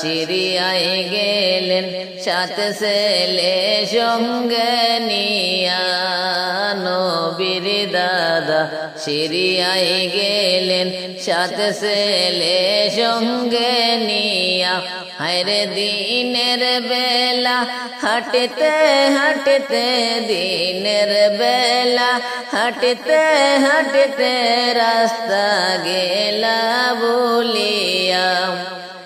সিরিয়ায় গেলেন, সাত ছেলে সঙ্গে নিয়া নবীর দাদা সিরিয়ায় গেলেন, সাত ছেলে সঙ্গে নিয়া। হায়রে দিনের বেলা, হাঁটতে হাঁটতে দিনের বেলা, হাঁটতে হাঁটতে রাস্তা গেলা বলিয়া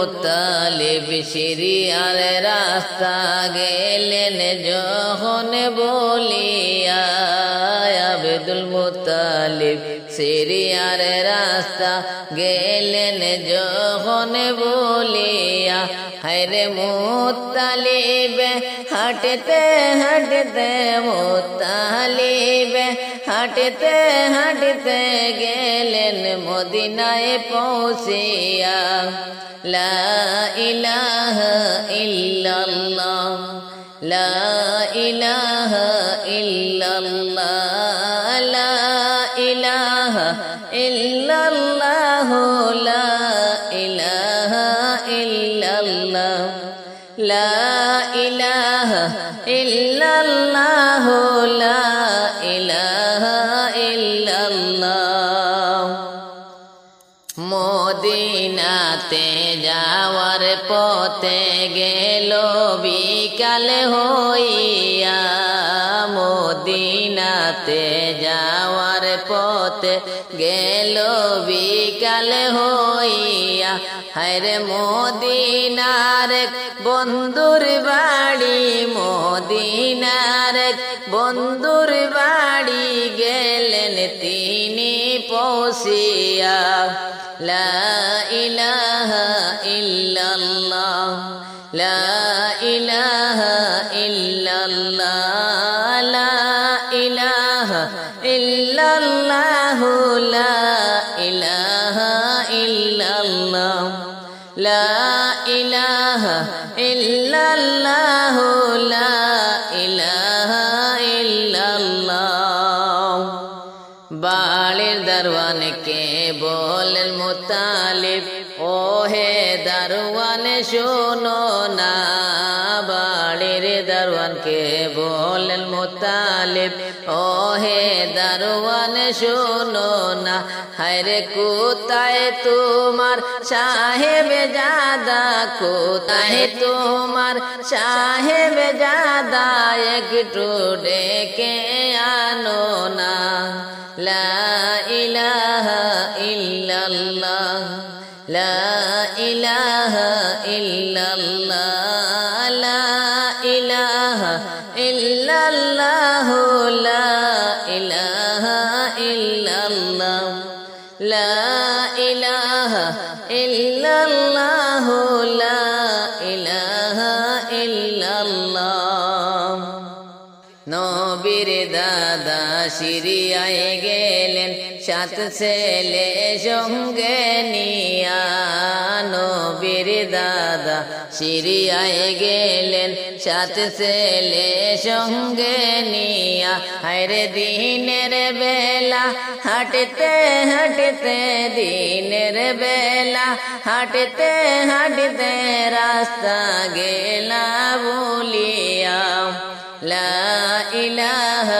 মুতালিব সিরিয়ার রাস্তা গেলেন যখন বলিয়া আব্দুল মুতালিব সিরিয়ার রাস্তা গেলেন যখন বলিয়া হরে মুতালিব, হাঁটতে হাঁটতে মুতালিব, হাঁটতে হাঁটতে গেলেন মদিনায় পৌঁছিয়া। লা ইলাহা ইল্লাল্লাহ, লা ইলাহা ইল্লাল্লাহ। মদিনাতে যাওয়ার পথে গেল বিকাল হইয়া। মদিনাতে যাওয়ার পথে গেল বিকাল হইয়া। হরে মোদিনার বন্ধুর বাড়ি মোদিনার বন্ধুর বাড়ি গেলেন তিনি পৌঁছিয়া লা ইল্লাল্লাহ বাড়ির দারওয়ানকে বলেন মোতালিব? ও হে দারওয়ান শোনো না বাড়ির দারওয়ানকে বলেন, মুতালিব ও হে দারওয়ান, শোনো না। হায়রে, কোথায় তোমার সাহেব জাদা কোথায় তোমার সাহেব জাদা একটু ডেকে আনো না। লা ইলাহা ইল্লাল্লাহ সিরিয়ায় গেলেন, সাত ছেলে সঙ্গে নিয়া নবীর দাদা সিরিয়ায় গেলেন, সাত ছেলে সঙ্গে নিয়া। দিনের বেলা, হাঁটতে হাঁটতে দিনের বেলা, হাঁটতে হাঁটতে রাস্তা গেলা বলিয়া, লা ইলাহা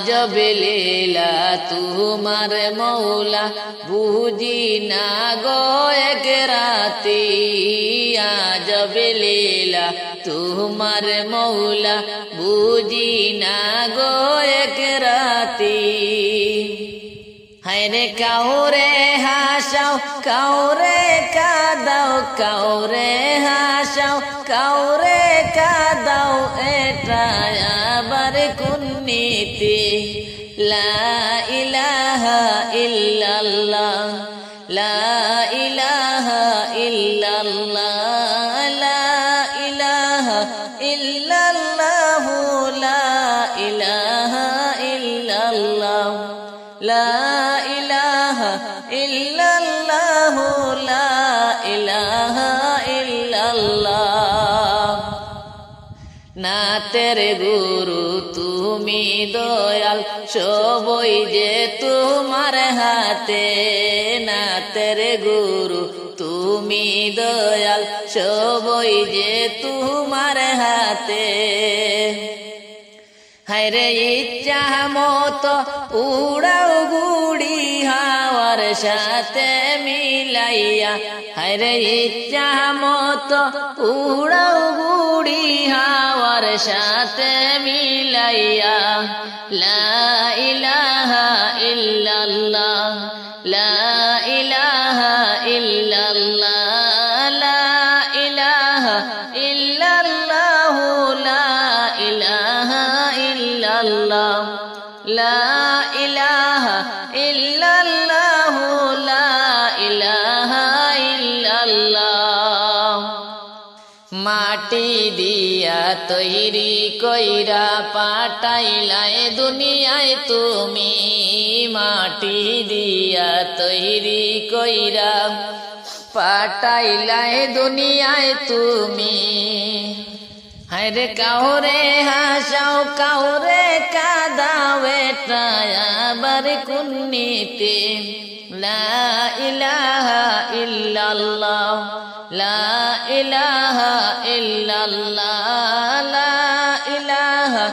আজব লীলা, তোমার মৌলা, বুঝি না গো এক রাতি। আজব লীলা, তোমার মৌলা, বুঝি না গো এক রাতি। হায়রে কাউরে হাসাও কাউরে কাদাও কাউরে হাসাও কাউরে কাদাও এটা আবার ইলাহা ইল্লাল্লাহ লা ইলাহা নাতের গুরু, তুমি দয়াল, সবই যে তোমার হাতে। নাতের গুরু, তুমি দয়াল, সবই যে তোমার হাতে। হায়রে ইচ্ছা মতো উড়াও গুড়ি হাওয়ার সাথে মিলাইয়া। হায়রে ইচ্ছা মতো উড়াও গুড়ি হাওয়ার সাথে মিলাইয়া লা ইলাহা ইল্লাল্লাহ লা ইলাহা ইল্লাল্লাহ লা ইলাহা ইল্লাল্লাহ লা ইলাহা ইল্লাল্লাহ লা ইলাহা ইল্লাল্লাহ মাটি দিয়া তৈরি কইরা পাটাইলায় দুনিয়ায় তুমি। মাটি দিয়া তৈরি কইরা পাটাইলায় দুনিয়ায় তুমি। হায়রে কাউরে হাসাও, কাউরে কাদাও এটা আবার কুন্নিতে। লা ইলাহা ইল্লাল্লাহ। লা ইলাহা ইল্লাল্লাহ, লা ইলাহা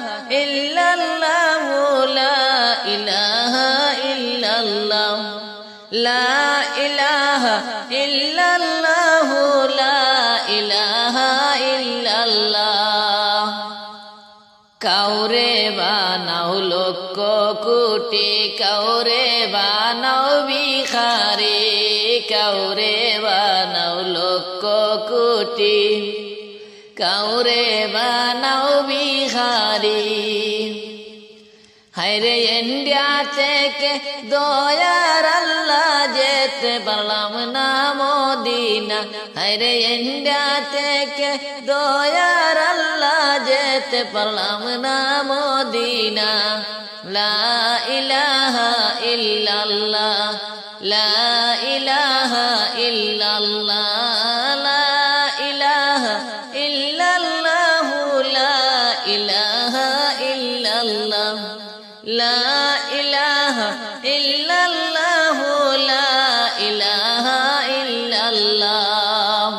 ইলাহা লা ইলাহা ইলাহা কাউরে বানাও লক্ষ কোটি, কাউরে বানাও বিখারে কাউরে লক্ষ কোটি কাউরে বানাও বিহারি। হায়রে ইন্ডিয়া থেকে দয়ার আল্লাহ যেতে পারলাম না মদিনা। হায়রে ইন্ডিয়া থেকে দয়ার আল্লাহ যেতে পারলাম না মদিনা। লা ইলাহা ইল্লাল্লাহ, লা ইলাহা ইল্লাল্লাহ। লা ইলাহা ইল্লাল্লাহ, লা ইলাহা ইল্লাল্লাহ।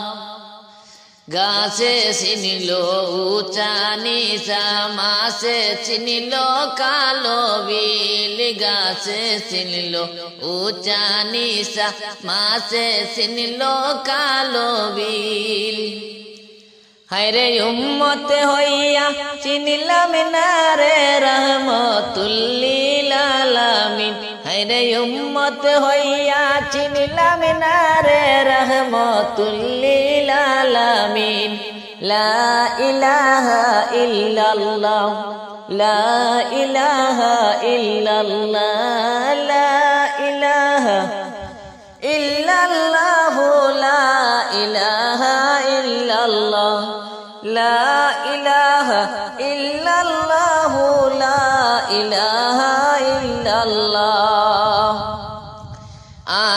গাছে চিনিল উচা নিচা, মাছে চিনিল কালো বিল গাছে চিনিল উচা নিচা, মাছে চিনিল কালো বিল। হায়রে উম্মতে হইয়া চিনিলাম না রে রহমতুল্লিল আলামিন। হায়রে উম্মতে হইয়া চিনিলাম না রে রহমতুল্লিল আলামিন। লা ইলাহা ইল্লাল্লাহ, লা ইলাহা ইল্লাল্লাহ, লা ইলাহা ইল্লাল্লাহ, লা ইলাহা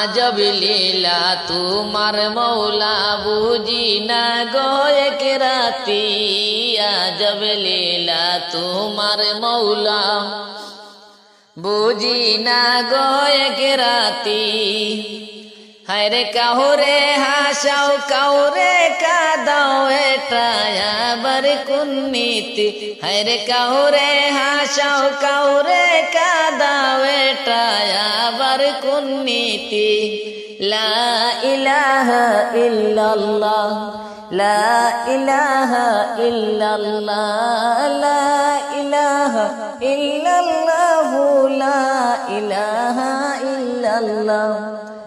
আজব লীলা তোমার মৌলা বুঝি না গয়েক রাতি। আজব লীলা তোমার মৌলা বুঝি না গয়েক রাতি। হায়রে কাহুরে হাসাও কাউরে কাদাও এটা আবার কোন নীতি? হায়রে কাহুরে হাসাও কাউরে কাদাও এটা আবার কোন নীতি? লা ইলাহা ইল্লাল্লাহ, লা ইলাহা ইল্লাল্লাহ, লা ইলাহা ইল্লাল্লাহ লা ইলাহা ইল্লাল্লাহ।